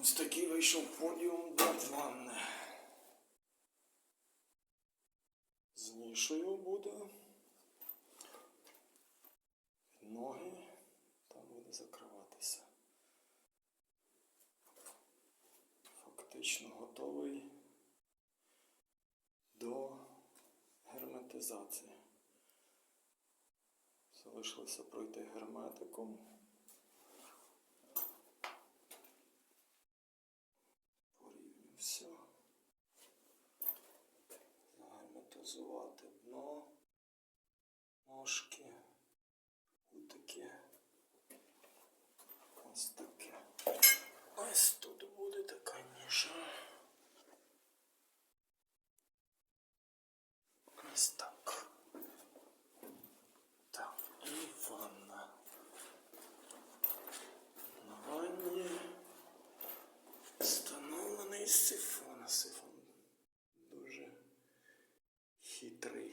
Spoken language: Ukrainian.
Ось такий вийшов подіум ванни. З нішою буде. Ноги там буде закриватися. Фактично готовий до герметизації. Залишилося пройти герметиком. Загерметизувати дно, ножки, кутики. Ось таке. Ось тут буде така ніша. Ось так. Так, і ванна. На ванні встановлений сифон хитрий.